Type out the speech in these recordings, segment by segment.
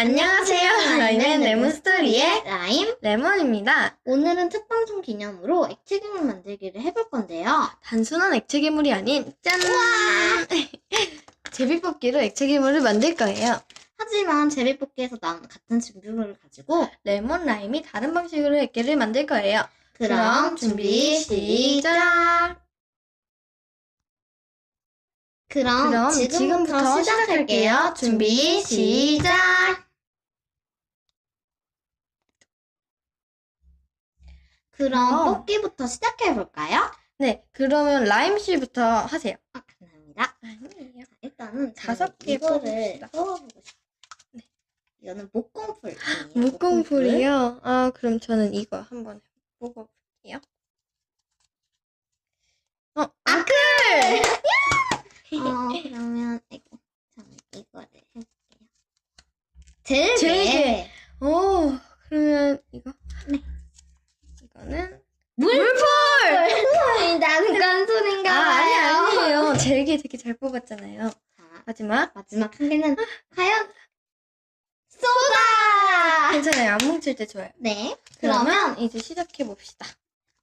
안녕하세요. 저희는 레몬스토리의 라임. 레몬입니다. 오늘은 특방송 기념으로 액체 괴물 만들기를 해볼 건데요. 단순한 액체 괴물이 아닌 짠! 제비뽑기로 액체 괴물을 만들 거예요. 하지만 제비뽑기에서 나온 같은 준비물을 가지고 레몬 라임이 다른 방식으로 액계를 만들 거예요. 그럼 준비 시작. 그럼, 그럼 지금부터, 지금부터 시작할게요. 준비 시작. 그럼 그럼- 뽑기부터 시작해 볼까요? 네, 그러면 라임 씨부터 하세요. 아, 감사합니다. 아니에요. 자, 일단은 다섯 저는 개 이거를 뽑읍시다. 뽑아보고 싶어요. 네. 이거는 목공풀. 목공풀이요? 아, 그럼 저는 이거 한번 뽑아볼게요. 어, 아크! 어, 그러면 이거 저는 이거를 해볼게요. 들개. 들개. 오, 그러면 이거? 네. 이거는 물풀. 나는 깐소리인가 아, 아니 봐요. 아니에요. 제게 되게 잘 뽑았잖아요. 자, 마지막 마지막 한 개는 과연 소다. 괜찮아요. 안 뭉칠 때 좋아요. 네. 그러면 그러면 이제 시작해 봅시다.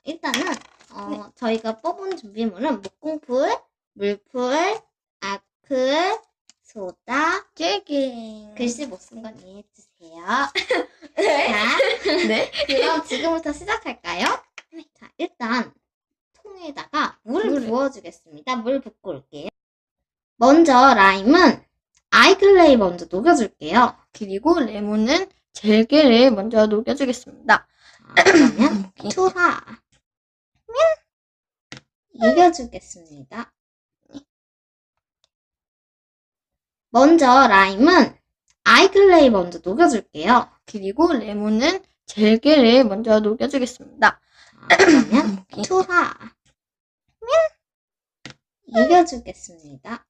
일단은 어, 네. 저희가 뽑은 준비물은 목공풀, 물풀, 아크, 소다. 제게. 글씨 못 쓴 건 이해해 주세요. 자, 네. 그럼 지금부터 시작할까요? 자, 일단 통에다가 물을 물을. 부어주겠습니다. 물 붓고 올게요. 먼저 라임은 아이클레이 먼저 녹여줄게요. 그리고 레몬은 젤게를 먼저 녹여주겠습니다. 자, 그러면 투하 녹여주겠습니다. 먼저 라임은 아이클레이 먼저 녹여줄게요. 그리고 레몬은 젤게를 먼저 녹여주겠습니다. 자, 그러면 투하 녹여주겠습니다.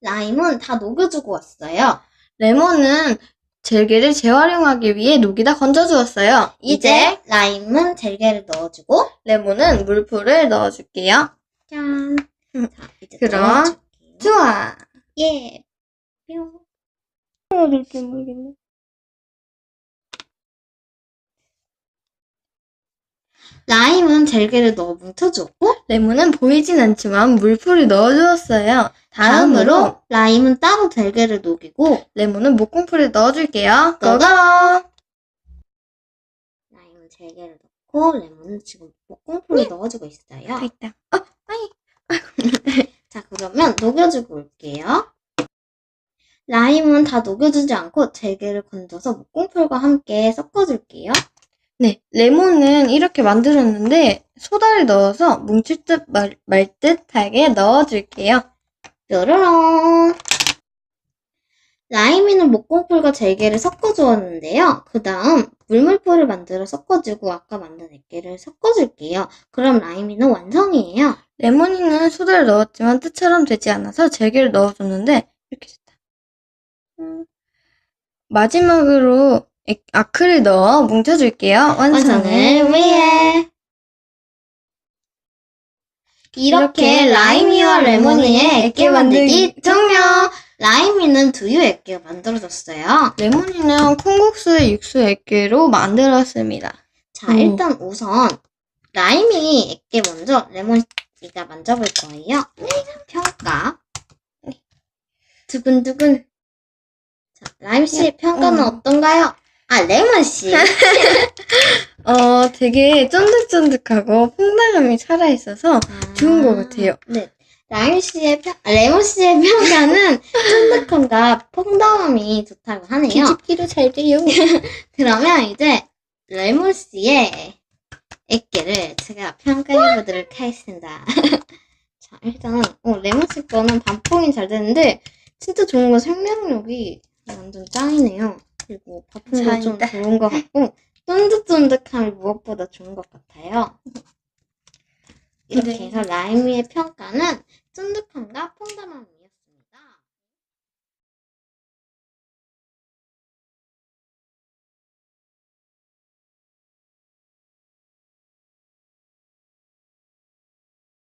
라임은 다 녹여주고 왔어요. 레몬은 젤게를 재활용하기 위해 녹이다 건져주었어요. 이제 라임은 젤게를 넣어주고 레몬은 물풀을 넣어줄게요. 짠. 음. 자, 이제 그럼 넣어줄게요. 좋아. 예. 뿅. 이렇게 모르겠네. 라임은 젤게를 넣어 뭉쳐주었고 레몬은 보이진 않지만 물풀을 넣어주었어요. 다음으로 다음으로 라임은 따로 젤게를 녹이고 레몬은 목공풀을 넣어줄게요. 고고! 라임은 젤게를 넣고 레몬은 지금 목공풀을 넣어주고 있어요. 다 있다. 자 그러면 녹여주고 올게요. 라임은 다 녹여주지 않고 젤게를 건져서 목공풀과 함께 섞어줄게요. 네, 레몬은 이렇게 만들었는데 소다를 넣어서 뭉칠 듯 말, 말 듯하게 넣어줄게요. 뾰로롱. 라임이는 목공풀과 젤게를 섞어주었는데요. 그 다음 물물풀을 만들어 섞어주고 아까 만든 액계를 섞어줄게요. 그럼 라임이는 완성이에요. 레몬이는 소다를 넣었지만 뜻처럼 되지 않아서 젤게를 넣어줬는데 이렇게 됐다. 음, 마지막으로 액- 아크를 넣어 뭉쳐줄게요. 완성을 위해. 이렇게 라임이와 레모니의 액계 만들기 종료! 라임이는 두유 액계가 만들어졌어요. 레몬이는 콩국수의 육수 액계로 만들었습니다. 자, 음. 일단 우선 라임이 액계 먼저 레몬이가 만져볼 거예요. 자, 평가. 두근두근. 자, 라임 씨 평가는 음. 어떤가요? 아, 레몬 씨. 어, 되게 쫀득쫀득하고 퐁당함이 살아있어서 좋은 것 같아요. 네. 라임 씨의 평, 아, 레몬 씨의 평가는 쫀득함과 퐁당함이 좋다고 하네요. 뒤집기로 잘 돼요. 그러면 이제 레몬 씨의 액계를 제가 평가해 보도록 하겠습니다. 자, 일단은 어, 레몬 씨 거는 반퐁이 잘 되는데 진짜 좋은 건 생명력이 완전 짱이네요. 그리고 바풍도 좀 짱이다. 좋은 것 같고 쫀득쫀득함이 무엇보다 좋은 것 같아요. 이렇게 네. 해서 라임이의 평가는 쫀득함과 퐁당함입니다.